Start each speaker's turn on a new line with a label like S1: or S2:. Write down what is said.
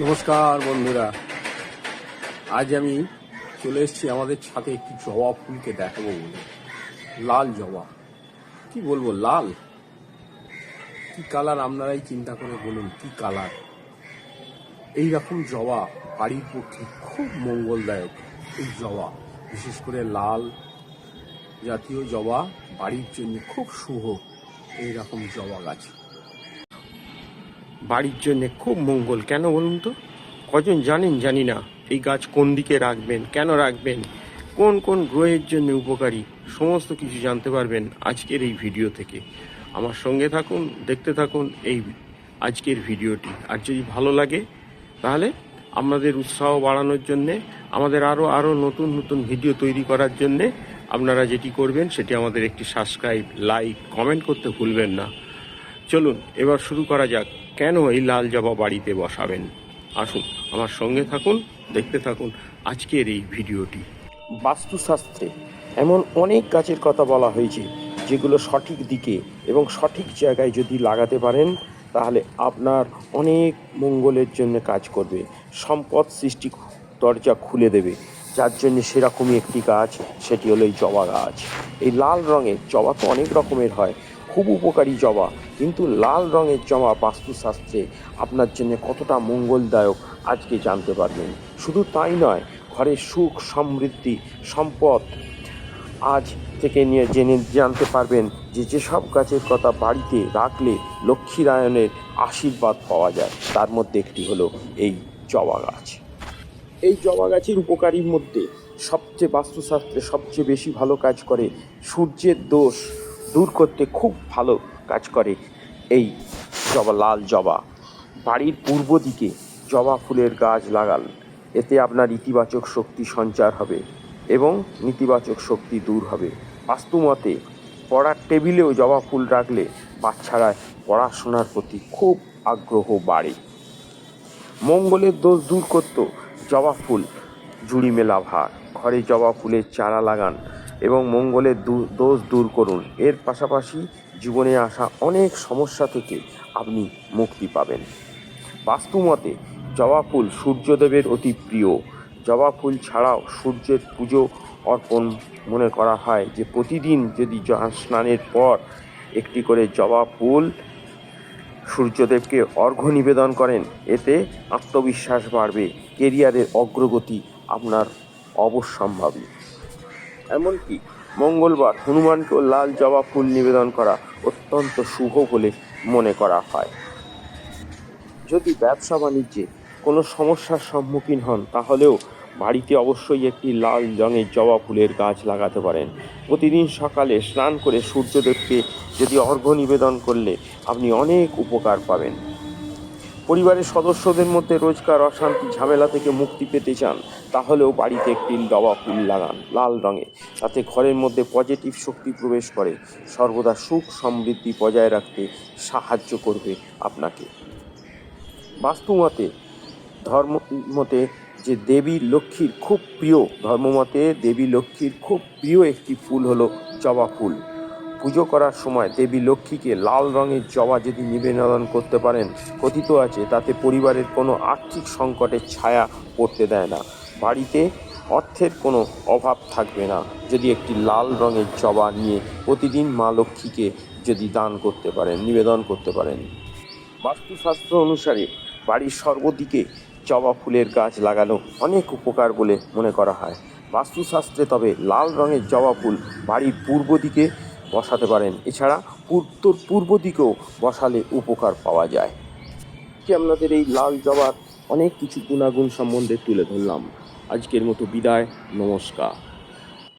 S1: নমস্কার বন্ধুরা। আজ আমি চলে এসেছি আমাদের ছাদে একটি জবা ফুলকে দেখাবো বলে। লাল জবা। কি বলব, লাল? কি কালার আপনারাই চিন্তা করে বলুন, কি কালার? এই রকম জবা বাড়ির পক্ষে খুব মঙ্গলদায়ক এই জবা। বিশেষ করে লাল জাতীয় জবা বাড়ির জন্য খুব শুভ এই রকম জবা গাছ।
S2: বাড়ির জন্য খুব মঙ্গল। কেন বলুন তো? কজন জানেন? জানি না। এই গাছ কোন দিকে রাখবেন? কেন রাখবেন? কোন কোন গ্রহের জন্য উপকারী? সমস্ত কিছু জানতে পারবেন আজকের এই ভিডিও থেকে। আমার সঙ্গে থাকুন, দেখতে থাকুন এই আজকের ভিডিওটি। আর যদি ভালো লাগে, তাহলে আপনাদের উৎসাহ বাড়ানোর জন্যে, আমাদের আরও আরও নতুন নতুন ভিডিও তৈরি করার জন্যে আপনারা যেটি করবেন, সেটি আমাদের একটি সাবস্ক্রাইব লাইক কমেন্ট করতে ভুলবেন না। চলুন, এবার শুরু করা যাক। কেন এই লাল জবা বাড়িতে বসাবেন? আসুন, আমার সঙ্গে থাকুন, দেখতে থাকুন আজকের এই ভিডিওটি। বাস্তুশাস্ত্রে এমন অনেক গাছের কথা বলা হয়েছে, যেগুলো সঠিক দিকে এবং সঠিক জায়গায় যদি লাগাতে পারেন, তাহলে আপনার অনেক মঙ্গলের জন্য কাজ করবে। সম্পদ সৃষ্টি দরজা খুলে দেবে। যার জন্য সেরকমই একটি গাছ, সেটি হলো এই জবা গাছ। এই লাল রঙের জবা তো অনেক রকমের হয় খুব উপকারী জবা। কিন্তু লাল রঙের জবা বাস্তুশাস্ত্রে আপনার জন্য কতটা মঙ্গলদায়ক আজকে জানতে পারবেন শুধু তাই নয় ঘরের সুখ, সমৃদ্ধি, সম্পদ আজ থেকে নিয়ে জেনে জানতে পারবেন যে যেসব গাছের কথা বাড়িতে রাখলে লক্ষ্মীরায়ণের আশীর্বাদ পাওয়া যায়, তার মধ্যে একটি হলো এই জবা গাছ। এই জবা গাছের উপকারীর মধ্যে সবচেয়ে বাস্তুশাস্ত্রে সবচেয়ে বেশি ভালো কাজ করে সূর্যের দোষ। দূর করতে খুব ভালো কাজ করে এই জবা, লাল জবা। বাড়ির পূর্ব দিকে জবা ফুলের গাছ লাগান। এতে আপনার ইতিবাচক শক্তি সঞ্চার হবে এবং নেতিবাচক শক্তি দূর হবে। বাস্তুমতে, পড়ার টেবিলেও জবা ফুল রাখলে বাচ্চারা পড়াশোনার প্রতি খুব আগ্রহ বাড়ে। মঙ্গলের দোষ দূর করত জবা ফুল, জুড়ি মেলা ভার। ঘরে জবা ফুলের চারা লাগান। এবং মঙ্গলের দোষ দূর করুন। এর পাশাপাশি জীবনে আসা অনেক সমস্যা থেকে আপনি মুক্তি পাবেন। বাস্তুমতে, জবা ফুল সূর্যদেবের অতি প্রিয়। জবা ফুল ছাড়াও সূর্যের পুজো অর্পণ মনে করা হয় যে, প্রতিদিন যদি স্নানের পর একটি করে জবা ফুল সূর্যদেবকে অর্ঘ্য নিবেদন করেন, এতে আত্মবিশ্বাস বাড়বে। কেরিয়ারের অগ্রগতি আপনার অবশ্যম্ভাবী এমনকি মঙ্গলবার হনুমানকেও লাল জবা ফুল নিবেদন করা অত্যন্ত শুভ বলে মনে করা হয়। যদি ব্যবসা বাণিজ্যে কোনো সমস্যার সম্মুখীন হন, তাহলেও বাড়িতে অবশ্যই একটি লাল রঙের জবা ফুলের গাছ লাগাতে পারেন। প্রতিদিন সকালে স্নান করে সূর্যদেবকে যদি অর্ঘ্য নিবেদন করলে আপনি অনেক উপকার পাবেন। পরিবারের সদস্যদের মধ্যে রোজকার অশান্তি ঝামেলা থেকে মুক্তি পেতে চান, তাহলেও বাড়িতে একটি জবা ফুল লাগান লাল রঙে। তাতে ঘরের মধ্যে পজিটিভ শক্তি প্রবেশ করে। সর্বদা সুখ সমৃদ্ধি বজায় রাখতে সাহায্য করবে আপনাকে। বাস্তুমতে, ধর্মমতে যে দেবী লক্ষ্মীর খুব প্রিয়, ধর্মমতে দেবী লক্ষ্মীর খুব প্রিয় একটি ফুল হলো জবা ফুল। পুজো করার সময় দেবী লক্ষ্মীকে লাল রঙের জবা যদি নিবেদন করতে পারেন, কথিত আছে তাতে পরিবারের কোনো আর্থিক সংকটের ছায়া পড়তে দেয় না। বাড়িতে অর্থের কোনো অভাব থাকবে না, যদি একটি লাল রঙের জবা নিয়ে প্রতিদিন মা লক্ষ্মীকে যদি দান করতে পারেন, নিবেদন করতে পারেন। বাস্তুশাস্ত্র অনুসারে বাড়ির সর্বদিকে জবা ফুলের গাছ লাগানো অনেক উপকার বলে মনে করা হয়। বাস্তুশাস্ত্রে তবে লাল রঙের জবা ফুল বাড়ির পূর্ব দিকে বসাতে পারেন। এছাড়া উত্তর পূর্ব দিকেও বসালে উপকার পাওয়া যায়। কি আপনাদের এই লাল জবার অনেক কিছু গুণাগুণ সম্বন্ধে তুলে ধরলাম। আজকের মতো বিদায়, নমস্কার।